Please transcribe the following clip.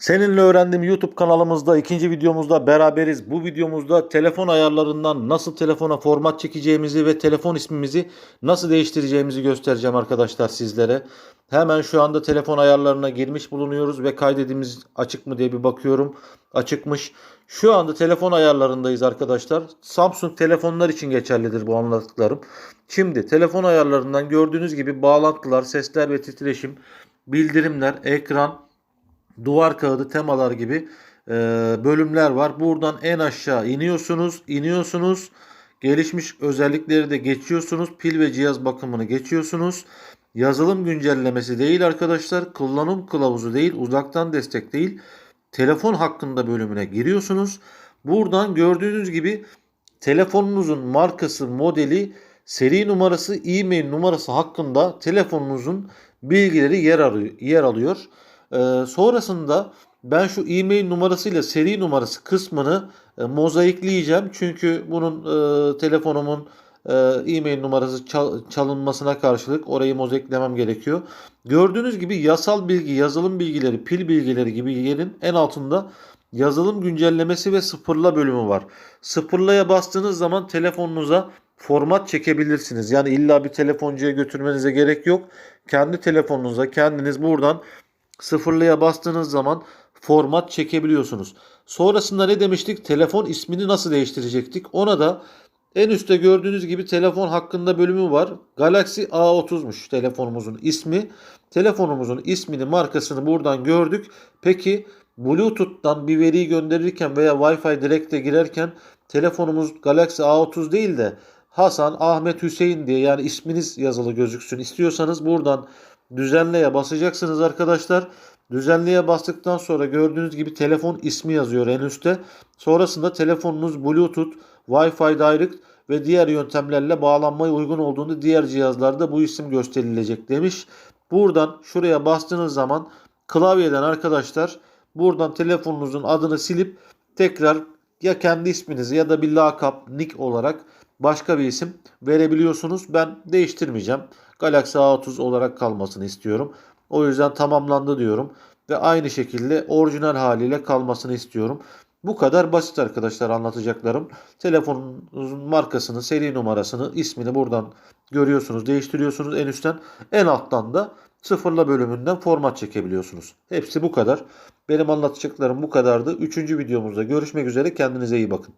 Seninle öğrendiğim YouTube kanalımızda ikinci videomuzda beraberiz. Bu videomuzda telefon ayarlarından nasıl telefona format çekeceğimizi ve telefon ismimizi nasıl değiştireceğimizi göstereceğim arkadaşlar sizlere. Hemen şu anda telefon ayarlarına girmiş bulunuyoruz ve kaydedimiz açık mı diye bir bakıyorum. Açıkmış. Şu anda telefon ayarlarındayız arkadaşlar. Samsung telefonlar için geçerlidir bu anlattıklarım. Şimdi telefon ayarlarından gördüğünüz gibi bağlantılar, sesler ve titreşim, bildirimler, ekran, duvar kağıdı temalar gibi e, bölümler var. Buradan en aşağı iniyorsunuz, iniyorsunuz. Gelişmiş özellikleri de geçiyorsunuz. Pil ve cihaz bakımını geçiyorsunuz. Yazılım güncellemesi değil arkadaşlar. Kullanım kılavuzu değil, uzaktan destek değil. Telefon hakkında bölümüne giriyorsunuz. Buradan gördüğünüz gibi telefonunuzun markası, modeli, seri numarası, e-mail numarası hakkında telefonunuzun bilgileri yer alıyor. Yer alıyor. Ee, sonrasında ben şu e-mail numarasıyla seri numarası kısmını e, mozaikleyeceğim. Çünkü bunun e, telefonumun e, e-mail numarası çal- çalınmasına karşılık orayı mozaiklemem gerekiyor. Gördüğünüz gibi yasal bilgi, yazılım bilgileri, pil bilgileri gibi yerin en altında yazılım güncellemesi ve sıfırla bölümü var. Sıfırlaya bastığınız zaman telefonunuza format çekebilirsiniz. Yani illa bir telefoncuya götürmenize gerek yok. Kendi telefonunuza kendiniz buradan sıfırlıya bastığınız zaman format çekebiliyorsunuz. Sonrasında ne demiştik? Telefon ismini nasıl değiştirecektik? Ona da en üstte gördüğünüz gibi telefon hakkında bölümü var. Galaxy A30'muş telefonumuzun ismi. Telefonumuzun ismini, markasını buradan gördük. Peki Bluetooth'tan bir veriyi gönderirken veya Wi-Fi Direct'e girerken telefonumuz Galaxy A30 değil de Hasan, Ahmet, Hüseyin diye yani isminiz yazılı gözüksün istiyorsanız buradan düzenleye basacaksınız arkadaşlar. Düzenleye bastıktan sonra gördüğünüz gibi telefon ismi yazıyor en üstte. Sonrasında telefonunuz Bluetooth, Wi-Fi Direct ve diğer yöntemlerle bağlanmaya uygun olduğunu diğer cihazlarda bu isim gösterilecek demiş. Buradan şuraya bastığınız zaman klavyeden arkadaşlar buradan telefonunuzun adını silip tekrar ya kendi isminizi ya da bir lakap, nick olarak başka bir isim verebiliyorsunuz. Ben değiştirmeyeceğim. Galaxy A30 olarak kalmasını istiyorum. O yüzden tamamlandı diyorum. Ve aynı şekilde orijinal haliyle kalmasını istiyorum. Bu kadar basit arkadaşlar anlatacaklarım. Telefonunuzun markasını, seri numarasını, ismini buradan görüyorsunuz, değiştiriyorsunuz en üstten. En alttan da sıfırla bölümünden format çekebiliyorsunuz. Hepsi bu kadar. Benim anlatacaklarım bu kadardı. Üçüncü videomuzda görüşmek üzere. Kendinize iyi bakın.